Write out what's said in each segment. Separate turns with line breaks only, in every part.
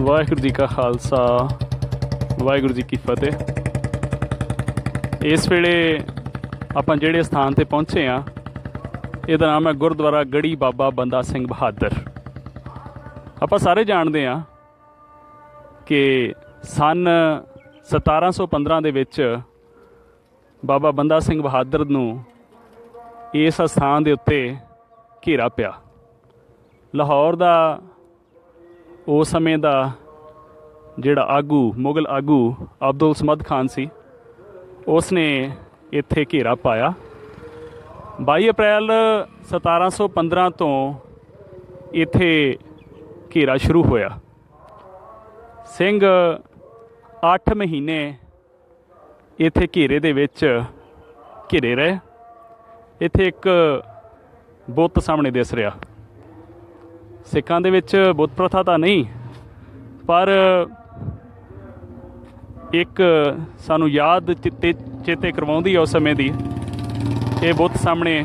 ਵਾਹਿਗੁਰੂ ਜੀ ਕਾ ਖਾਲਸਾ, ਵਾਹਿਗੁਰੂ ਜੀ ਕੀ ਫਤਿਹ। ਇਸ ਵੇਲੇ ਆਪਾਂ ਜਿਹੜੇ ਸਥਾਨ ਤੇ ਪਹੁੰਚੇ ਆ ਇਹਦਾ ਨਾਮ ਹੈ ਗੁਰਦੁਆਰਾ ਗੜੀ ਬਾਬਾ ਬੰਦਾ ਸਿੰਘ ਬਹਾਦਰ। ਆਪਾਂ ਸਾਰੇ ਜਾਣਦੇ ਆ ਕਿ ਸਨ 1715 ਦੇ ਵਿੱਚ ਬਾਬਾ ਬੰਦਾ ਸਿੰਘ ਬਹਾਦਰ ਨੂੰ ਇਸ ਸਥਾਨ ਦੇ ਉੱਤੇ ਘੇਰਾ ਪਿਆ। ਲਾਹੌਰ ਦਾ ਉਸ ਸਮੇਂ ਦਾ ਜਿਹੜਾ ਆਗੂ, ਮੁਗਲ ਆਗੂ ਅਬਦੁਲ ਸਮਦ ਖਾਨ ਸੀ ਉਸ ਨੇ ਇੱਥੇ ਘੇਰਾ ਪਾਇਆ। 22 ਅਪ੍ਰੈਲ 1715 ਤੋਂ ਇੱਥੇ ਘੇਰਾ ਸ਼ੁਰੂ ਹੋਇਆ। ਸਿੰਘ 8 ਮਹੀਨੇ ਇੱਥੇ ਘੇਰੇ ਦੇ ਵਿੱਚ ਘਿਰੇ ਰਹੇ। ਇੱਥੇ ਇੱਕ ਬੁੱਤ ਸਾਹਮਣੇ ਦਿਸ ਰਿਹਾ। ਸਿੱਖਾਂ ਦੇ ਵਿੱਚ ਬੁੱਤ ਪ੍ਰਥਾ ਤਾਂ ਨਹੀਂ, ਪਰ ਇੱਕ ਸਾਨੂੰ ਯਾਦ ਚਿੱਤੇ, ਚੇਤੇ ਕਰਵਾਉਂਦੀ ਹੈ ਉਸ ਸਮੇਂ ਦੀ। ਇਹ ਬੁੱਤ ਸਾਹਮਣੇ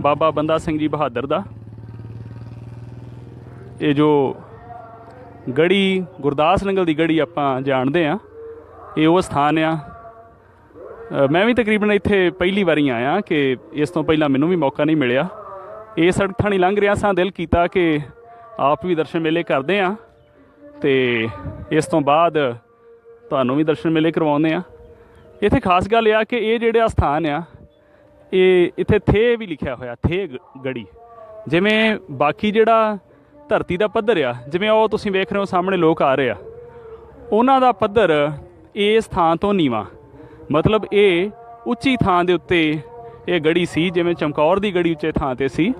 ਬਾਬਾ ਬੰਦਾ ਸਿੰਘ ਜੀ ਬਹਾਦਰ ਦਾ। ਇਹ ਜੋ ਗੜੀ, ਗੁਰਦਾਸ ਨੰਗਲ ਦੀ ਗੜੀ ਆਪਾਂ ਜਾਣਦੇ ਆ, ਇਹ ਉਹ ਸਥਾਨ ਆ। ਮੈਂ ਵੀ ਤਕਰੀਬਨ ਇੱਥੇ ਪਹਿਲੀ ਵਾਰੀ ਆਇਆ ਕਿ ਇਸ ਤੋਂ ਪਹਿਲਾਂ ਮੈਨੂੰ ਵੀ ਮੌਕਾ ਨਹੀਂ ਮਿਲਿਆ। ਇਹ ਸੜਕ ਥਾਣੀ ਲੰਘ ਰਿਹਾ ਸਾਂ, ਦਿਲ ਕੀਤਾ ਕਿ ਆਪ ਵੀ ਦਰਸ਼ਨ ਮੇਲੇ ਕਰਦੇ ਆ। ਤੇ ਇਸ ਤੋਂ ਬਾਅਦ ਤੁਹਾਨੂੰ ਵੀ ਦਰਸ਼ਨ ਮੇਲੇ ਕਰਵਾਉਂਦੇ ਆ। ਇੱਥੇ ਖਾਸ ਗੱਲ ਇਹ ਆ ਕਿ ਇਹ ਜਿਹੜਾ ਸਥਾਨ ਆ, ਇਹ ਇੱਥੇ ਥੇ ਵੀ ਲਿਖਿਆ ਹੋਇਆ, ਥੇ ਗ- ਗੜੀ। ਜਿਵੇਂ ਬਾਕੀ ਜਿਹੜਾ ਧਰਤੀ ਦਾ ਪੱਧਰ ਆ, ਜਿਵੇਂ ਉਹ ਤੁਸੀਂ ਵੇਖ ਰਹੇ ਹੋ ਸਾਹਮਣੇ ਲੋਕ ਆ ਰਹੇ ਆ, ਉਹਨਾਂ ਦਾ ਪੱਧਰ ਇਸ ਥਾਂ ਤੋਂ ਨੀਵਾ। ਮਤਲਬ ਇਹ ਉੱਚੀ ਥਾਂ ਦੇ ਉੱਤੇ ਇਹ ਗੜੀ ਸੀ, ਜਿਵੇਂ ਚਮਕੌਰ ਦੀ ਗੜੀ ਉੱਚੇ ਥਾਂ ਤੇ ਸੀ।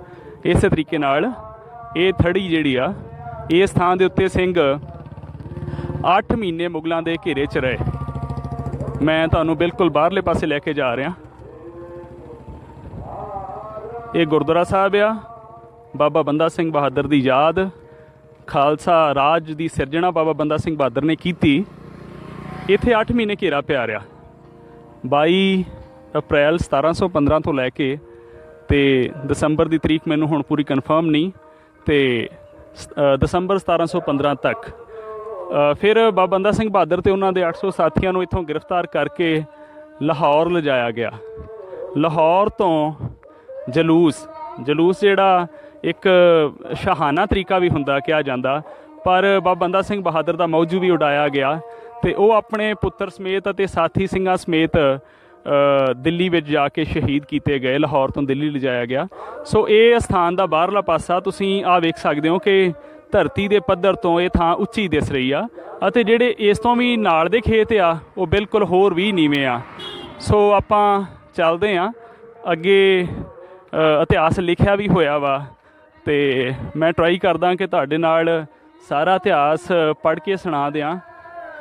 ਇਸੇ ਤਰੀਕੇ ਨਾਲ ਇਹ ਥੜੀ ਜਿਹੜੀ ਆ ਇਸ ਥਾਂ ਦੇ ਉੱਤੇ ਸਿੰਘ 8 ਮਹੀਨੇ ਮੁਗਲਾਂ ਦੇ ਘੇਰੇ 'ਚ ਰਹੇ। ਮੈਂ ਤੁਹਾਨੂੰ ਬਿਲਕੁਲ ਬਾਹਰਲੇ ਪਾਸੇ ਲੈ ਕੇ ਜਾ ਰਿਹਾ। ਇਹ ਗੁਰਦੁਆਰਾ ਸਾਹਿਬ ਆ। ਬਾਬਾ ਬੰਦਾ ਸਿੰਘ ਬਹਾਦਰ ਦੀ ਯਾਦ। ਖਾਲਸਾ ਰਾਜ ਦੀ ਸਿਰਜਣਾ ਬਾਬਾ ਬੰਦਾ ਸਿੰਘ ਬਹਾਦਰ ਨੇ ਕੀਤੀ। ਇੱਥੇ 8 ਮਹੀਨੇ ਘੇਰਾ ਪਿਆ ਰਿਹਾ। 22 ਅਪ੍ਰੈਲ 1715 ਤੋਂ ਲੈ ਕੇ ਤੇ ਦਸੰਬਰ ਦੀ ਤਰੀਕ ਮੈਨੂੰ ਹੁਣ ਪੂਰੀ ਕਨਫਰਮ ਨਹੀਂ ਤੇ ਸ- ਅ, ਦਸੰਬਰ 1715 ਤੱਕ। ਫਿਰ ਬਾਬਾ ਬੰਦਾ ਸਿੰਘ ਬਹਾਦਰ ਤੇ ਉਹਨਾਂ ਦੇ 800 ਸਾਥੀਆਂ ਨੂੰ ਇੱਥੋਂ ਗ੍ਰਿਫਤਾਰ ਕਰਕੇ ਲਾਹੌਰ ਲਿਜਾਇਆ ਗਿਆ। ਲਾਹੌਰ ਤੋਂ ਜਲੂਸ ਜਲੂਸ ਜਿਹੜਾ ਇੱਕ ਸ਼ਹਾਨਾ ਤਰੀਕਾ ਵੀ ਹੁੰਦਾ ਕਿਹਾ ਜਾਂਦਾ ਪਰ ਬਾਬਾ ਬੰਦਾ ਸਿੰਘ ਬਹਾਦਰ ਦਾ ਮੌਜੂ ਵੀ ਉਡਾਇਆ ਗਿਆ ਤੇ ਉਹ ਆਪਣੇ ਪੁੱਤਰ ਸਮੇਤ ਅਤੇ ਸਾਥੀ ਸਿੰਘਾਂ ਸਮੇਤ ਦਿੱਲੀ ਵਿੱਚ ਜਾ ਕੇ ਸ਼ਹੀਦ ਕੀਤੇ ਗਏ, ਲਾਹੌਰ ਤੋਂ ਦਿੱਲੀ ਲਿਜਾਇਆ ਗਿਆ। ਸੋ ਇਹ ਸਥਾਨ ਦਾ ਬਾਹਰਲਾ ਪਾਸਾ ਤੁਸੀਂ ਆ ਵੇਖ ਸਕਦੇ ਹੋ ਕਿ ਧਰਤੀ ਦੇ ਪੱਧਰ ਤੋਂ ਇਹ ਥਾਂ ਉੱਚੀ ਦਿਸ ਰਹੀ ਆ ਅਤੇ ਜਿਹੜੇ ਇਸ ਤੋਂ ਵੀ ਨਾਲ ਦੇ ਖੇਤ ਆ, ਉਹ ਬਿਲਕੁਲ ਹੋਰ ਵੀ ਨੀਵੇਂ ਆ। ਸੋ ਆਪਾਂ ਚੱਲਦੇ ਆ ਅੱਗੇ ਇਤਿਹਾਸ ਲਿਖਿਆ ਵੀ ਹੋਇਆ ਵਾ ਤੇ ਮੈਂ ਟਰਾਈ ਕਰਦਾ ਕਿ ਤੁਹਾਡੇ ਨਾਲ ਸਾਰਾ ਇਤਿਹਾਸ ਪੜ੍ਹ ਕੇ ਸੁਣਾ ਦਿਆਂ।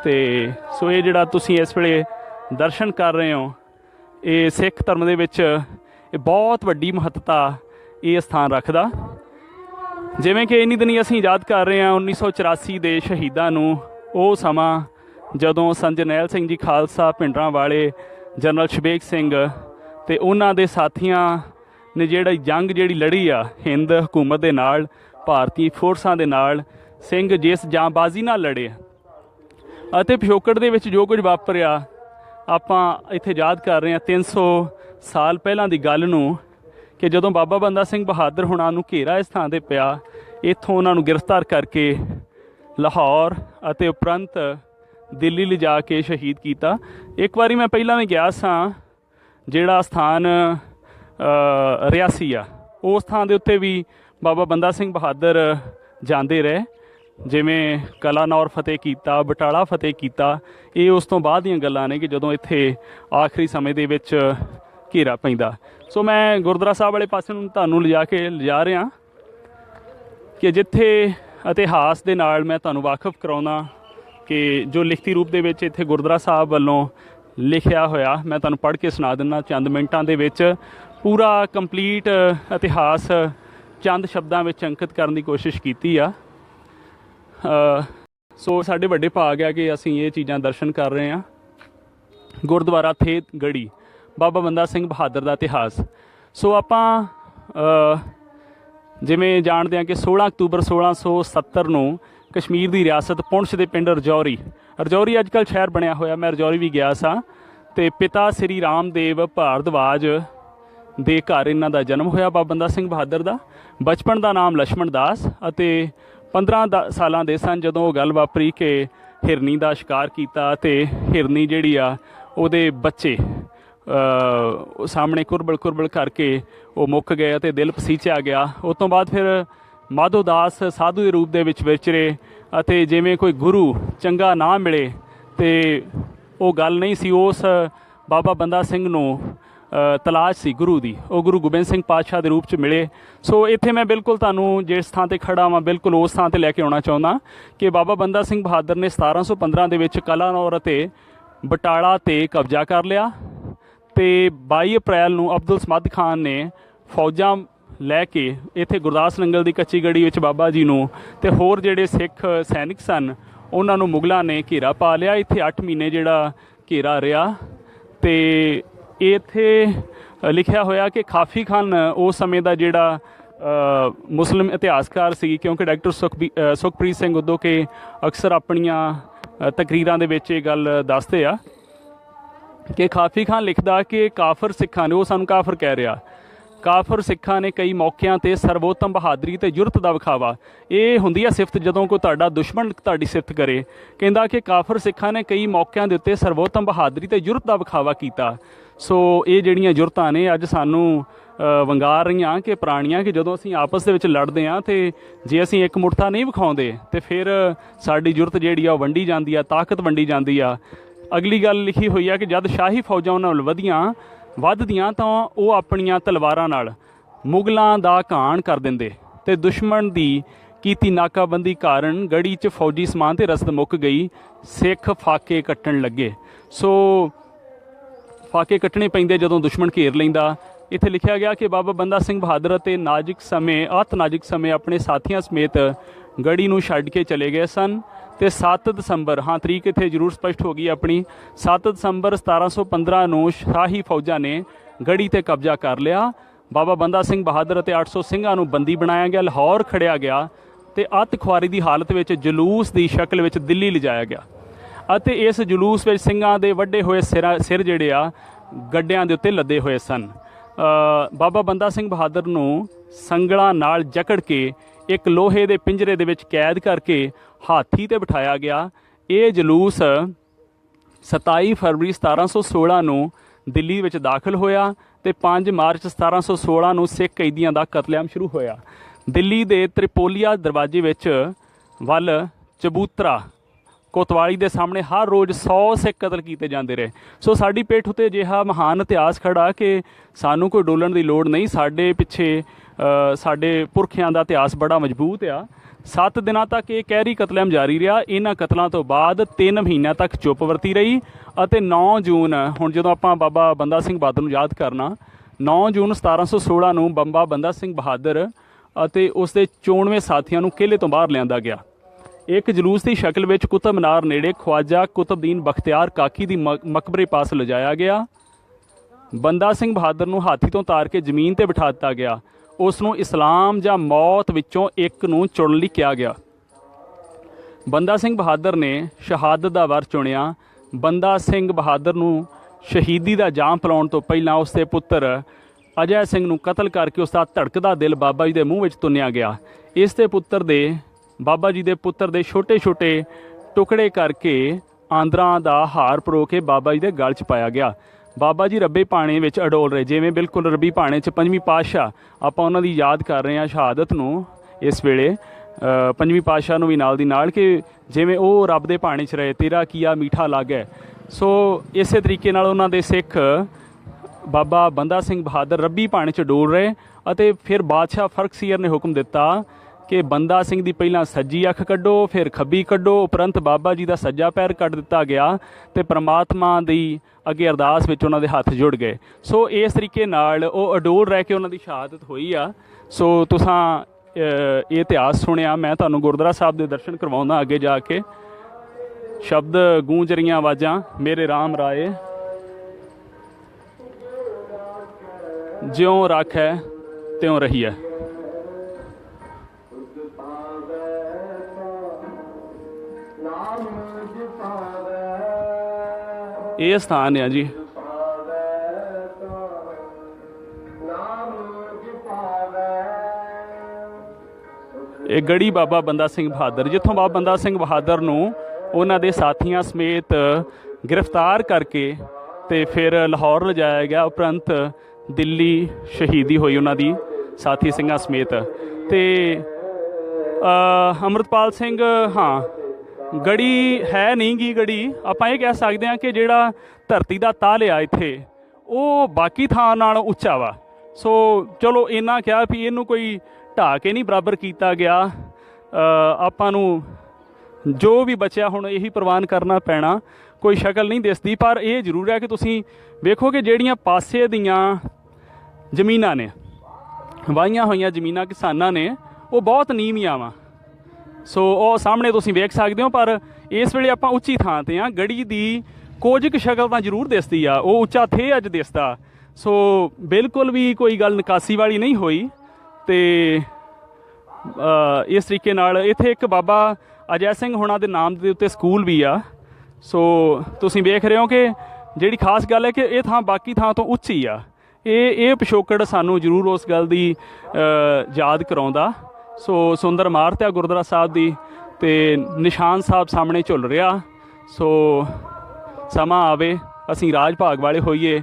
ਤੇ ਸੋ ਇਹ ਜਿਹੜਾ ਤੁਸੀਂ ਇਸ ਵੇਲੇ ਦਰਸ਼ਨ ਕਰ ਰਹੇ ਹੋ ਇਹ ਸਿੱਖ ਧਰਮ ਦੇ ਵਿੱਚ ਇਹ ਬਹੁਤ ਵੱਡੀ ਮਹੱਤਤਾ ਇਹ ਸਥਾਨ ਰੱਖਦਾ। ਜਿਵੇਂ ਕਿ ਇੰਨੀ ਦਿਨੀ ਅਸੀਂ ਯਾਦ ਕਰ ਰਹੇ ਹਾਂ 1984 ਦੇ ਸ਼ਹੀਦਾਂ ਨੂੰ, ਉਹ ਸਮਾਂ ਜਦੋਂ ਸੰਜਨੈਲ ਸਿੰਘ ਜੀ ਖਾਲਸਾ ਪਿੰਡਰਾਂ ਵਾਲੇ ਜਨਰਲ ਸ਼ਬੇਕ ਸਿੰਘ ਤੇ ਉਹਨਾਂ ਦੇ ਸਾਥੀਆਂ ਨੇ ਜਿਹੜੀ ਜੰਗ ਜਿਹੜੀ ਲੜੀ ਆ, ਹਿੰਦ ਹਕੂਮਤ ਦੇ ਨਾਲ, ਭਾਰਤੀ ਫੋਰਸਾਂ ਦੇ ਨਾਲ, ਸਿੰਘ ਜਿਸ ਜਾਂਬਾਜ਼ੀ ਨਾਲ ਲੜੇ ਅਤੇ ਪਿਛੋਕੜ ਦੇ ਵਿੱਚ ਜੋ ਕੁਝ ਵਾਪਰਿਆ ਆਪਾਂ ਇੱਥੇ ਯਾਦ ਕਰ ਰਹੇ ਹਾਂ 300 ਸਾਲ ਪਹਿਲਾਂ ਦੀ ਗੱਲ ਨੂੰ ਕਿ ਜਦੋਂ ਬਾਬਾ ਬੰਦਾ ਸਿੰਘ ਬਹਾਦਰ ਹੁਣਾਂ ਨੂੰ ਘੇਰਾ ਇਸ ਥਾਂ ਤੇ ਪਿਆ, ਇੱਥੋਂ ਉਹਨਾਂ ਨੂੰ ਗ੍ਰਿਫਤਾਰ ਕਰਕੇ ਲਾਹੌਰ ਅਤੇ ਉਪਰੰਤ ਦਿੱਲੀ ਲਿਜਾ ਕੇ ਸ਼ਹੀਦ ਕੀਤਾ। ਇੱਕ ਵਾਰੀ ਮੈਂ ਪਹਿਲਾਂ ਵੀ ਗਿਆ ਸਾਂ, ਜਿਹੜਾ ਸਥਾਨ ਰਿਆਸੀ ਆ, ਉਸ ਥਾਂ ਦੇ ਉੱਤੇ ਵੀ ਬਾਬਾ ਬੰਦਾ ਸਿੰਘ ਬਹਾਦਰ ਜਾਂਦੇ ਰਹੇ। ਜਿਵੇਂ ਕਲਾਨੌਰ ਫਤਿਹ ਕੀਤਾ, ਬਟਾਲਾ ਫਤਿਹ ਕੀਤਾ, ਇਹ ਉਸ ਤੋਂ ਬਾਅਦ ਦੀਆਂ ਗੱਲਾਂ ਨੇ ਕਿ ਜਦੋਂ ਇੱਥੇ ਆਖਰੀ ਸਮੇਂ ਦੇ ਵਿੱਚ ਘੇਰਾ ਪੈਂਦਾ। ਸੋ ਮੈਂ ਗੁਰਦੁਆਰਾ ਸਾਹਿਬ ਵਾਲੇ ਪਾਸੇ ਨੂੰ ਤੁਹਾਨੂੰ ਲਿਜਾ ਕੇ ਲਿਜਾ ਰਿਹਾ ਕਿ ਜਿੱਥੇ ਇਤਿਹਾਸ ਦੇ ਨਾਲ ਮੈਂ ਤੁਹਾਨੂੰ ਵਾਕਿਫ ਕਰਾਉਣਾ ਕਿ ਜੋ ਲਿਖਤੀ ਰੂਪ ਦੇ ਵਿੱਚ ਇੱਥੇ ਗੁਰਦੁਆਰਾ ਸਾਹਿਬ ਵੱਲੋਂ ਲਿਖਿਆ ਹੋਇਆ, ਮੈਂ ਤੁਹਾਨੂੰ ਪੜ੍ਹ ਕੇ ਸੁਣਾ ਦਿੰਦਾ, ਚੰਦ ਮਿੰਟਾਂ ਦੇ ਵਿੱਚ ਪੂਰਾ ਕੰਪਲੀਟ ਇਤਿਹਾਸ ਚੰਦ ਸ਼ਬਦਾਂ ਵਿੱਚ ਅੰਕਿਤ ਕਰਨ ਦੀ ਕੋਸ਼ਿਸ਼ ਕੀਤੀ ਆ। ਸੋ ਸਾਡੇ ਵੱਡੇ ਭਾਗ ਆ ਕਿ ਅਸੀਂ ਇਹ ਚੀਜ਼ਾਂ ਦਰਸ਼ਨ ਕਰ ਰਹੇ ਹਾਂ। ਗੁਰਦੁਆਰਾ ਥੇਤ ਗੜੀ ਬਾਬਾ ਬੰਦਾ ਸਿੰਘ ਬਹਾਦਰ ਦਾ ਇਤਿਹਾਸ। ਸੋ ਆਪਾਂ ਜਿਵੇਂ ਜਾਣਦੇ ਹਾਂ ਕਿ 16 ਅਕਤੂਬਰ 1670 ਨੂੰ ਕਸ਼ਮੀਰ ਦੀ ਰਿਆਸਤ ਪੁੰਛ ਦੇ ਪਿੰਡ ਰਜੌਰੀ ਰਜੌਰੀ ਅੱਜ ਅੱਜਕੱਲ ਸ਼ਹਿਰ ਬਣਿਆ ਹੋਇਆ, ਮੈਂ ਰਜੌਰੀ ਵੀ ਗਿਆ ਸਾਂ, ਤੇ ਪਿਤਾ ਸ੍ਰੀ ਰਾਮਦੇਵ ਭਾਰਦਵਾਜ ਦੇ ਘਰ ਇਹਨਾਂ ਦਾ ਜਨਮ ਹੋਇਆ, ਬਾਬਾ ਬੰਦਾ ਸਿੰਘ ਬਹਾਦਰ ਦਾ। ਬਚਪਨ ਦਾ ਨਾਮ ਲਛਮਣ ਦਾਸ ਅਤੇ 15 ਦਾ- ਸਾਲਾਂ ਦੇ ਸਨ ਜਦੋਂ ਉਹ ਗੱਲ ਵਾਪਰੀ ਕਿ ਹਿਰਨੀ ਦਾ ਸ਼ਿਕਾਰ ਕੀਤਾ ਤੇ ਹਿਰਨੀ ਜਿਹੜੀ ਆ, ਉਹਦੇ ਬੱਚੇ ਉਹ ਸਾਹਮਣੇ ਕੁਰਬਲ ਕੁਰਬਲ ਕਰਕੇ ਉਹ ਮੁੱਕ ਗਏ ਅਤੇ ਦਿਲ ਪਸੀਚਿਆ ਗਿਆ। ਉਸ ਤੋਂ ਬਾਅਦ ਫਿਰ ਮਾਧੋ ਦਾਸ ਸਾਧੂ ਦੇ ਰੂਪ ਦੇ ਵਿੱਚ ਵਿਚਰੇ ਅਤੇ ਜਿਵੇਂ ਕੋਈ ਗੁਰੂ ਚੰਗਾ ਨਾ ਮਿਲੇ ਤੇ ਉਹ ਗੱਲ ਨਹੀਂ ਸੀ, ਉਸ ਬਾਬਾ ਬੰਦਾ ਸਿੰਘ ਨੂੰ ਤਲਾਸ਼ ਸੀ ਗੁਰੂ ਦੀ। ਉਹ ਗੁਰੂ ਗੋਬਿੰਦ ਸਿੰਘ ਪਾਤਸ਼ਾਹ ਦੇ ਰੂਪ ਚ ਮਿਲੇ। ਸੋ ਇੱਥੇ ਮੈਂ ਬਿਲਕੁਲ ਤੁਹਾਨੂੰ ਜਿਸ ਥਾਂ ਤੇ ਖੜਾ ਹਾਂ ਬਿਲਕੁਲ ਉਸ ਥਾਂ ਤੇ ਲੈ ਕੇ ਆਉਣਾ ਚਾਹੁੰਦਾ ਕਿ ਬਾਬਾ ਬੰਦਾ ਸਿੰਘ ਬਹਾਦਰ ਨੇ 1715 ਦੇ ਵਿੱਚ ਕਲਾਨੌਰ ਅਤੇ ਬਟਾਲਾ ਤੇ ਕਬਜ਼ਾ ਕਰ ਲਿਆ ਤੇ 22 ਅਪ੍ਰੈਲ ਨੂੰ ਅਬਦੁਲ ਸਮਦ ਖਾਨ ਨੇ ਫੌਜਾਂ ਲੈ ਕੇ ਇੱਥੇ ਗੁਰਦਾਸ ਨੰਗਲ ਦੀ ਕੱਚੀ ਗੜੀ ਵਿੱਚ ਬਾਬਾ ਜੀ ਨੂੰ ਤੇ ਹੋਰ ਜਿਹੜੇ ਸਿੱਖ ਸੈਨਿਕ ਸਨ, ਉਹਨਾਂ ਨੂੰ ਮੁਗਲਾਂ ਨੇ ਘੇਰਾ ਪਾ ਲਿਆ। ਇੱਥੇ 8 ਮਹੀਨੇ ਜਿਹੜਾ ਘੇਰਾ ਰਿਹਾ ਤੇ ਇੱਥੇ ਲਿਖਿਆ ਹੋਇਆ ਕਿ ਕਾਫੀ ਖਾਨ ਉਸ ਸਮੇਂ ਦਾ ਜਿਹੜਾ ਅ, ਮੁਸਲਿਮ ਇਤਿਹਾਸਕਾਰ ਸੀ ਕਿਉਂਕਿ ਡਾਕਟਰ ਸੁਖਬੀ- ਸੁਖਪ੍ਰੀਤ ਸਿੰਘ ਉਦੋਂ ਕੇ ਅਕਸਰ ਆਪਣੀਆਂ ਤਕਰੀਰਾਂ ਦੇ ਵਿੱਚ ਇਹ ਗੱਲ ਦੱਸਦੇ ਆ ਕਿ ਖਾਫੀ ਖਾਨ ਲਿਖਦਾ ਕਿ ਕਾਫਰ ਸਿੱਖਾਂ ਨੇ ਉਹ ਸਾਨੂੰ ਕਾਫਰ ਕਹਿ ਰਿਹਾ। ਕਾਫਰ ਸਿੱਖਾਂ ਨੇ ਕਈ ਮੌਕਿਆਂ ਤੇ ਸਰਵੋਤਮ ਬਹਾਦਰੀ ਤੇ ਜੁਰਤ ਦਾ ਵਿਖਾਵਾ। ਇਹ ਹੁੰਦੀ ਆ ਸਿਫਤ ਜਦੋਂ ਕੋਈ ਤੁਹਾਡਾ ਦੁਸ਼ਮਣ ਤੁਹਾਡੀ ਸਿਫਤ ਕਰੇ। ਕਹਿੰਦਾ ਕਿ ਕਾਫਰ ਸਿੱਖਾਂ ਨੇ ਕਈ ਮੌਕਿਆਂ ਦੇ ਉੱਤੇ ਸਰਵੋਤਮ ਬਹਾਦਰੀ ਤੇ ਜੁਰਤ ਦਾ ਵਿਖਾਵਾ ਕੀਤਾ। ਸੋ ਇਹ ਜਿਹੜੀਆਂ ਜੁਰਤਾਂ ਨੇ, ਅੱਜ ਸਾਨੂੰ ਵੰਗਾਰ ਰਹੀਆਂ ਕਿ ਪੁਰਾਣੀਆਂ ਕਿ ਜਦੋਂ ਅਸੀਂ ਆਪਸ ਦੇ ਵਿੱਚ ਲੜਦੇ ਆ ਤੇ ਜੇ ਅਸੀਂ ਇੱਕ ਮੁੱਠਤਾ ਨਹੀਂ ਵਿਖਾਉਂਦੇ ਤੇ ਫਿਰ ਸਾਡੀ ਜੁਰਤ ਜਿਹੜੀ ਆ ਉਹ ਵੰਡੀ ਜਾਂਦੀ ਆ, ਤਾਕਤ ਵੰਡੀ ਜਾਂਦੀ ਆ। ਅਗਲੀ ਗੱਲ ਲਿਖੀ ਹੋਈ ਆ ਕਿ ਜਦ ਸ਼ਾਹੀ ਫੌਜਾਂ ਉਹਨਾਂ ਨਾਲ ਵਧੀਆਂ, ਵੱਧਦੀਆਂ ਤਾਂ ਉਹ ਆਪਣੀਆਂ ਤਲਵਾਰਾਂ ਨਾਲ ਮੁਗਲਾਂ ਦਾ ਘਾਣ ਕਰ ਦਿੰਦੇ ਤੇ ਦੁਸ਼ਮਣ ਦੀ ਕੀਤੀ ਨਾਕਾਬੰਦੀ ਕਾਰਨ ਗੜੀ 'ਚ ਫੌਜੀ ਸਮਾਨ ਤੇ ਰਸਦ ਮੁੱਕ ਗਈ, ਸਿੱਖ ਫਾਕੇ ਕੱਟਣ ਲੱਗੇ। ਸੋ ਫਾਕੇ ਕੱਟਣੇ ਪੈਂਦੇ ਜਦੋਂ ਦੁਸ਼ਮਣ ਘੇਰ ਲੈਂਦਾ। ਇੱਥੇ ਲਿਖਿਆ ਗਿਆ ਕਿ ਬਾਬਾ ਬੰਦਾ ਸਿੰਘ ਬਹਾਦਰ ਅਤੇ ਨਾਜ਼ੁਕ ਸਮੇਂ ਅਤ ਨਾਜ਼ੁਕ ਸਮੇਂ ਆਪਣੇ ਸਾਥੀਆਂ ਸਮੇਤ ਗੜੀ ਨੂੰ ਛੱਡ ਕੇ ਚਲੇ ਗਏ ਸਨ ਤੇ 7 ਦਸੰਬਰ, ਹਾਂ, ਤਰੀਕ ਇੱਥੇ ਜ਼ਰੂਰ ਸਪਸ਼ਟ ਹੋ ਗਈ ਆਪਣੀ 7 ਦਸੰਬਰ 1715 ਨੂੰ ਸ਼ਾਹੀ ਫੌਜਾਂ ਨੇ ਗੜੀ ਤੇ ਕਬਜ਼ਾ ਕਰ ਲਿਆ। ਬਾਬਾ ਬੰਦਾ ਸਿੰਘ ਬਹਾਦਰ ਅਤੇ 800 ਸਿੰਘਾਂ ਨੂੰ ਬੰਦੀ ਬਣਾਇਆ ਗਿਆ, ਲਾਹੌਰ ਖੜਿਆ ਗਿਆ ਤੇ ਅਤ ਖੁਆਰੀ ਦੀ ਹਾਲਤ ਵਿੱਚ ਜਲੂਸ ਦੀ ਸ਼ਕਲ ਵਿੱਚ ਦਿੱਲੀ ਲਿਜਾਇਆ ਗਿਆ। ਅਤੇ ਇਸ ਜਲੂਸ ਵਿੱਚ ਸਿੰਘਾਂ ਦੇ ਵੱਡੇ ਹੋਏ ਸਿਰਾਂ ਸਿਰ ਜਿਹੜੇ ਆ, ਗੱਡਿਆਂ ਦੇ ਉੱਤੇ ਲੱਦੇ ਹੋਏ ਸਨ। ਬਾਬਾ ਬੰਦਾ ਸਿੰਘ ਬਹਾਦਰ ਨੂੰ ਸੰਗਲਾਂ ਨਾਲ ਜਕੜ ਕੇ ਇੱਕ ਲੋਹੇ ਦੇ ਪਿੰਜਰੇ ਦੇ ਵਿੱਚ ਕੈਦ ਕਰਕੇ ਹਾਥੀ ਤੇ ਬਿਠਾਇਆ ਗਿਆ। ਇਹ ਜਲੂਸ 27 ਫਰਵਰੀ 1716 ਨੂੰ ਦਿੱਲੀ ਵਿੱਚ ਦਾਖਲ ਹੋਇਆ ਤੇ 5 ਮਾਰਚ 1716 ਨੂੰ ਸਿੱਖ ਕੈਦੀਆਂ ਦਾ ਕਤਲੇਆਮ ਸ਼ੁਰੂ ਹੋਇਆ। ਦਿੱਲੀ ਦੇ ਤ੍ਰਿਪੋਲੀਆ ਦਰਵਾਜ਼ੇ ਵਿੱਚ ਵੱਲ ਚਬੂਤਰਾ ਕੋਤਵਾਲੀ ਦੇ ਸਾਹਮਣੇ ਹਰ ਰੋਜ਼ 100 ਸਿੱਖ ਕਤਲ ਕੀਤੇ ਜਾਂਦੇ ਰਹੇ। ਸੋ ਸਾਡੀ ਪੇਠ ਉਤੇ ਅਜਿਹਾ ਮਹਾਨ ਇਤਿਹਾਸ ਖੜਾ ਕਿ ਸਾਨੂੰ ਕੋਈ ਡੋਲਣ ਦੀ ਲੋੜ ਨਹੀਂ। ਸਾਡੇ ਪਿੱਛੇ ਸਾਡੇ ਪੁਰਖਿਆਂ ਦਾ ਇਤਿਹਾਸ ਬੜਾ ਮਜ਼ਬੂਤ ਆ। 7 ਦਿਨਾਂ ਤੱਕ ਇਹ ਕਹਿਰੀ ਕਤਲਮ ਜਾਰੀ ਰਿਹਾ। ਇਹਨਾਂ ਕਤਲਾਂ ਤੋਂ ਬਾਅਦ 3 ਮਹੀਨਿਆਂ ਤੱਕ ਚੁੱਪ ਵਰਤੀ ਰਹੀ ਅਤੇ 9 ਜੂਨ, ਹੁਣ ਜਦੋਂ ਆਪਾਂ ਬਾਬਾ ਬੰਦਾ ਸਿੰਘ ਬਹਾਦਰ ਨੂੰ ਯਾਦ ਕਰਨਾ 9 ਜੂਨ 1716 ਨੂੰ ਬੰਬਾ ਬੰਦਾ ਸਿੰਘ ਬਹਾਦਰ ਅਤੇ ਉਸ ਦੇ 94 ਸਾਥੀਆਂ ਨੂੰ ਕਿਲੇ ਤੋਂ ਬਾਹਰ ਲਿਆਂਦਾ ਗਿਆ। ਇੱਕ ਜਲੂਸ ਦੀ ਸ਼ਕਲ ਵਿੱਚ ਕੁਤਬ ਮਨਾਰ ਨੇੜੇ ਖਵਾਜਾ ਕੁਤਬਦੀਨ ਬਖਤਿਆਰ ਕਾਕੀ ਦੀ ਮ- ਮਕਬਰੇ ਪਾਸ ਲਿਜਾਇਆ ਗਿਆ। ਬੰਦਾ ਸਿੰਘ ਬਹਾਦਰ ਨੂੰ ਹਾਥੀ ਤੋਂ ਤਾਰ ਕੇ ਜ਼ਮੀਨ ਤੇ ਬਿਠਾ ਦਿੱਤਾ ਗਿਆ। ਉਸ ਨੂੰ ਇਸਲਾਮ ਜਾਂ ਮੌਤ ਵਿੱਚੋਂ ਇੱਕ ਨੂੰ ਚੁਣਨ ਲਈ ਕਿਹਾ ਗਿਆ। ਬੰਦਾ ਸਿੰਘ ਬਹਾਦਰ ਨੇ ਸ਼ਹਾਦਤ ਦਾ ਵਰ ਚੁਣਿਆ। ਬੰਦਾ ਸਿੰਘ ਬਹਾਦਰ ਨੂੰ ਸ਼ਹੀਦੀ ਦਾ ਜਾਮ ਪਲਾਉਣ ਤੋਂ ਪਹਿਲਾਂ ਉਸ ਦੇ ਪੁੱਤਰ ਅਜੈ ਸਿੰਘ ਨੂੰ ਕਤਲ ਕਰਕੇ ਉਸ ਦਾ ਧੜਕਦਾ ਦਿਲ ਬਾਬਾ ਜੀ ਦੇ ਮੂੰਹ ਵਿੱਚ ਤੁੰਨਿਆ ਗਿਆ। ਇਸ ਦੇ ਪੁੱਤਰ ਦੇ ਬਾਬਾ ਜੀ ਦੇ ਪੁੱਤਰ ਦੇ ਛੋਟੇ-ਛੋਟੇ ਟੁਕੜੇ ਕਰਕੇ ਆਂਦਰਾਂ ਦਾ ਹਾਰ ਪਰੋ ਕੇ ਬਾਬਾ ਜੀ ਦੇ ਗਲ 'ਚ ਪਾਇਆ ਗਿਆ। ਬਾਬਾ ਜੀ ਰੱਬੇ ਪਾਣੇ ਵਿੱਚ ਅਡੋਲ ਰਹੇ, ਜਿਵੇਂ ਬਿਲਕੁਲ ਰੱਬੀ ਪਾਣੇ 'ਚ ਪੰਜਵੀਂ ਪਾਤਸ਼ਾਹ। ਆਪਾਂ ਉਹਨਾਂ ਦੀ ਯਾਦ ਕਰ ਰਹੇ ਹਾਂ ਸ਼ਹਾਦਤ ਨੂੰ ਇਸ ਵੇਲੇ। ਪੰਜਵੀਂ ਪਾਤਸ਼ਾਹ ਨੂੰ ਵੀ ਨਾਲ ਦੀ ਨਾਲ ਕਿ ਜਿਵੇਂ ਉਹ ਰੱਬ ਦੇ ਪਾਣੇ 'ਚ ਰਹੇ, ਤੇਰਾ ਕੀਆ ਮੀਠਾ ਲੱਗੈ। ਸੋ ਇਸੇ ਤਰੀਕੇ ਨਾਲ ਉਹਨਾਂ ਦੇ ਸਿੱਖ ਬਾਬਾ ਬੰਦਾ ਸਿੰਘ ਬਹਾਦਰ ਰੱਬੀ ਪਾਣੀ ਚ ਡੋਲ ਰਹੇ ਅਤੇ ਫਿਰ ਬਾਦਸ਼ਾਹ ਫਰਕਸੀਅਰ ਨੇ ਹੁਕਮ ਦਿੱਤਾ ਕਿ ਬੰਦਾ ਸਿੰਘ ਦੀ ਪਹਿਲਾਂ ਸੱਜੀ ਅੱਖ ਕੱਢੋ, ਫਿਰ ਖੱਬੀ ਕੱਢੋ, ਉਪਰੰਤ ਬਾਬਾ ਜੀ ਦਾ ਸੱਜਾ ਪੈਰ ਕੱਢ ਦਿੱਤਾ ਗਿਆ ਤੇ ਪ੍ਰਮਾਤਮਾ ਦੀ ਅੱਗੇ ਅਰਦਾਸ ਵਿੱਚ ਉਹਨਾਂ ਦੇ ਹੱਥ ਜੁੜ ਗਏ। ਸੋ ਇਸ ਤਰੀਕੇ ਨਾਲ ਉਹ ਅਡੋਲ ਰਹਿ ਕੇ ਉਹਨਾਂ ਦੀ ਸ਼ਹਾਦਤ ਹੋਈ ਆ। ਸੋ ਤੁਸੀਂ ਇਹ ਇਤਿਹਾਸ ਸੁਣਿਆ, ਮੈਂ ਤੁਹਾਨੂੰ ਗੁਰਦੁਆਰਾ ਸਾਹਿਬ ਦੇ ਦਰਸ਼ਨ ਕਰਵਾਉਂਦਾ ਅੱਗੇ ਜਾ ਕੇ। ਸ਼ਬਦ ਗੂੰਜ ਰਹੀਆਂ ਆਵਾਜ਼ਾਂ, ਮੇਰੇ RAM ਰਾਏ। ਜਿਉਂ ਰੱਖੈ, ਤਿਉਂ ਰਹੀਐ। ਇਹ ਸਥਾਨ ਆ ਜੀ। ਇਹ ਗੜੀ ਬਾਬਾ ਬੰਦਾ ਸਿੰਘ ਬਹਾਦਰ ਜਿੱਥੋਂ ਬਾਬਾ ਬੰਦਾ ਸਿੰਘ ਬਹਾਦਰ ਨੂੰ ਉਹਨਾਂ ਦੇ ਸਾਥੀਆਂ ਸਮੇਤ ਗ੍ਰਿਫਤਾਰ ਕਰਕੇ ਤੇ ਫਿਰ ਲਾਹੌਰ ਲਿਜਾਇਆ ਗਿਆ। ਉਪਰੰਤ ਦਿੱਲੀ ਸ਼ਹੀਦੀ ਹੋਈ ਉਹਨਾਂ ਦੀ ਸਾਥੀ ਸਿੰਘਾਂ ਸਮੇਤ। ਤੇ ਅ, ਅੰਮ੍ਰਿਤਪਾਲ ਸਿੰਘ ਹਾਂ ਗੜੀ ਹੈ ਨਹੀਂ ਗੀ ਗੜੀ। ਆਪਾਂ ਇਹ ਕਹਿ ਸਕਦੇ ਹਾਂ ਕਿ ਜਿਹੜਾ ਧਰਤੀ ਦਾ ਤਾਲ ਆ ਇੱਥੇ, ਉਹ ਬਾਕੀ ਥਾਂ ਨਾਲੋਂ ਉੱਚਾ ਵਾ। ਸੋ ਚਲੋ ਇੰਨਾ ਕਿਹਾ ਵੀ ਇਹਨੂੰ ਕੋਈ ਢਾਹ ਕੇ ਨਹੀਂ ਬਰਾਬਰ ਕੀਤਾ ਗਿਆ। ਆਪਾਂ ਨੂੰ ਜੋ ਵੀ ਬਚਿਆ ਹੁਣ ਇਹੀ ਪ੍ਰਵਾਨ ਕਰਨਾ ਪੈਣਾ। ਕੋਈ ਸ਼ਕਲ ਨਹੀਂ ਦਿਸਦੀ, ਪਰ ਇਹ ਜ਼ਰੂਰ ਹੈ ਕਿ ਤੁਸੀਂ ਵੇਖੋ ਕਿ ਜਿਹੜੀਆਂ ਪਾਸੇ ਦੀਆਂ ਜ਼ਮੀਨਾਂ ਨੇ, ਵਾਹੀਆਂ ਹੋਈਆਂ ਜ਼ਮੀਨਾਂ ਕਿਸਾਨਾਂ ਨੇ, ਉਹ ਬਹੁਤ ਨੀਵੀਆਂ ਵਾ। ਸੋ ਉਹ ਸਾਹਮਣੇ ਤੁਸੀਂ ਵੇਖ ਸਕਦੇ ਹੋ, ਪਰ ਇਸ ਵੇਲੇ ਆਪਾਂ ਉੱਚੀ ਥਾਂ ਤੇ ਆ ਗੜੀ ਦੀ ਕੁਝ ਕੁ ਸ਼ਕਲ ਤਾਂ ਜ਼ਰੂਰ ਦਿਸਦੀ ਆ। ਉਹ ਉੱਚਾ ਥੇ ਅੱਜ ਦਿਸਦਾ। ਸੋ ਬਿਲਕੁਲ ਵੀ ਕੋਈ ਗੱਲ ਨਿਕਾਸੀ ਵਾਲੀ ਨਹੀਂ ਹੋਈ ਤੇ ਇਸ ਤਰੀਕੇ ਨਾਲ ਇੱਥੇ ਇੱਕ ਬਾਬਾ ਅਜੈ ਸਿੰਘ ਹੋਣਾ ਦੇ ਨਾਮ ਦੇ ਉੱਤੇ ਸਕੂਲ ਵੀ ਆ। ਸੋ ਤੁਸੀਂ ਵੇਖ ਰਹੇ ਹੋ ਕਿ ਜਿਹੜੀ ਖਾਸ ਗੱਲ ਹੈ ਕਿ ਇਹ ਥਾਂ ਬਾਕੀ ਥਾਂ ਤੋਂ ਉੱਚੀ ਆ। ਇਹ ਇਹ ਪਿਛੋਕੜ ਸਾਨੂੰ ਜ਼ਰੂਰ ਉਸ ਗੱਲ ਦੀ ਯਾਦ ਕਰਾਉਂਦਾ। ਸੋ ਸੁੰਦਰ ਇਮਾਰਤ ਆ ਗੁਰਦੁਆਰਾ ਸਾਹਿਬ ਦੀ ਤੇ ਨਿਸ਼ਾਨ ਸਾਹਿਬ ਸਾਹਮਣੇ ਝੁੱਲ ਰਿਹਾ। ਸੋ ਸਮਾਂ ਆਵੇ, ਅਸੀਂ ਰਾਜ ਭਾਗ ਵਾਲੇ ਹੋਈਏ,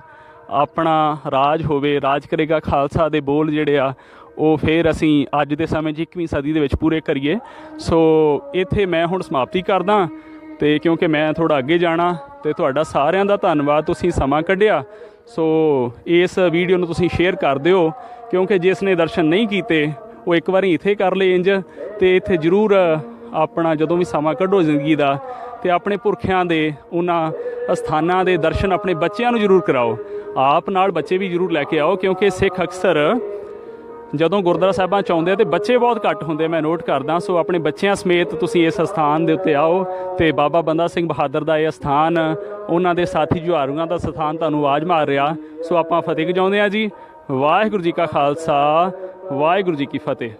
ਆਪਣਾ ਰਾਜ ਹੋਵੇ, ਰਾਜ ਕਰੇਗਾ ਖਾਲਸਾ ਦੇ ਬੋਲ ਜਿਹੜੇ ਆ, ਉਹ ਫੇਰ ਅਸੀਂ ਅੱਜ ਦੇ ਸਮੇਂ 'ਚ 21ਵੀਂ ਸਦੀ ਦੇ ਵਿੱਚ ਪੂਰੇ ਕਰੀਏ। ਸੋ ਇੱਥੇ ਮੈਂ ਹੁਣ ਸਮਾਪਤੀ ਕਰਦਾ ਤੇ ਕਿਉਂਕਿ ਮੈਂ ਥੋੜਾ ਅੱਗੇ ਜਾਣਾ ਤੇ ਤੁਹਾਡਾ ਸਾਰਿਆਂ ਦਾ ਧੰਨਵਾਦ, ਤੁਸੀਂ ਸਮਾਂ ਕੱਢਿਆ। ਸੋ ਇਸ ਵੀਡੀਓ ਨੂੰ ਤੁਸੀਂ ਸ਼ੇਅਰ ਕਰ ਦਿਓ, ਕਿਉਂਕਿ ਜਿਸ ਨੇ ਦਰਸ਼ਨ ਨਹੀਂ ਕੀਤੇ ਉਹ ਇੱਕ ਵਾਰੀ ਇੱਥੇ ਕਰ ਲਏ ਇੰਜ ਤੇ ਇੱਥੇ ਜ਼ਰੂਰ ਆਪਣਾ ਜਦੋਂ ਵੀ ਸਮਾਂ ਕੱਢੋ ਜ਼ਿੰਦਗੀ ਦਾ ਤੇ ਆਪਣੇ ਪੁਰਖਿਆਂ ਦੇ, ਉਹਨਾਂ ਸਥਾਨਾਂ ਦੇ ਦਰਸ਼ਨ ਆਪਣੇ ਬੱਚਿਆਂ ਨੂੰ ਜ਼ਰੂਰ ਕਰਾਓ। ਆਪ ਨਾਲ ਬੱਚੇ ਵੀ ਜ਼ਰੂਰ ਲੈ ਕੇ ਆਓ ਕਿਉਂਕਿ ਸਿੱਖ ਅਕਸਰ ਜਦੋਂ ਗੁਰਦੁਆਰਾ ਸਾਹਿਬਾਂ ਚ ਆਉਂਦੇ ਆ ਤੇ ਬੱਚੇ ਬਹੁਤ ਘੱਟ ਹੁੰਦੇ ਮੈਂ ਨੋਟ ਕਰਦਾ, ਸੋ ਆਪਣੇ ਬੱਚਿਆਂ ਸਮੇਤ ਤੁਸੀਂ ਇਸ ਸਥਾਨ ਦੇ ਉੱਤੇ ਆਓ ਤੇ ਬਾਬਾ ਬੰਦਾ ਸਿੰਘ ਬਹਾਦਰ ਦਾ ਇਹ ਸਥਾਨ ਉਹਨਾਂ ਦੇ ਸਾਥੀ ਜੁਹਾਰੂਆਂ ਦਾ ਸਥਾਨ ਤੁਹਾਨੂੰ ਆਵਾਜ਼ ਮਾਰ ਰਿਹਾ। ਸੋ ਆਪਾਂ ਫਤਿਹ ਗਜਾਉਂਦੇ ਆ ਜੀ। ਵਾਹਿਗੁਰੂ ਜੀ ਕਾ ਖਾਲਸਾ ਵਾਹਿਗੁਰੂ ਜੀ ਕੀ ਫਤਿਹ।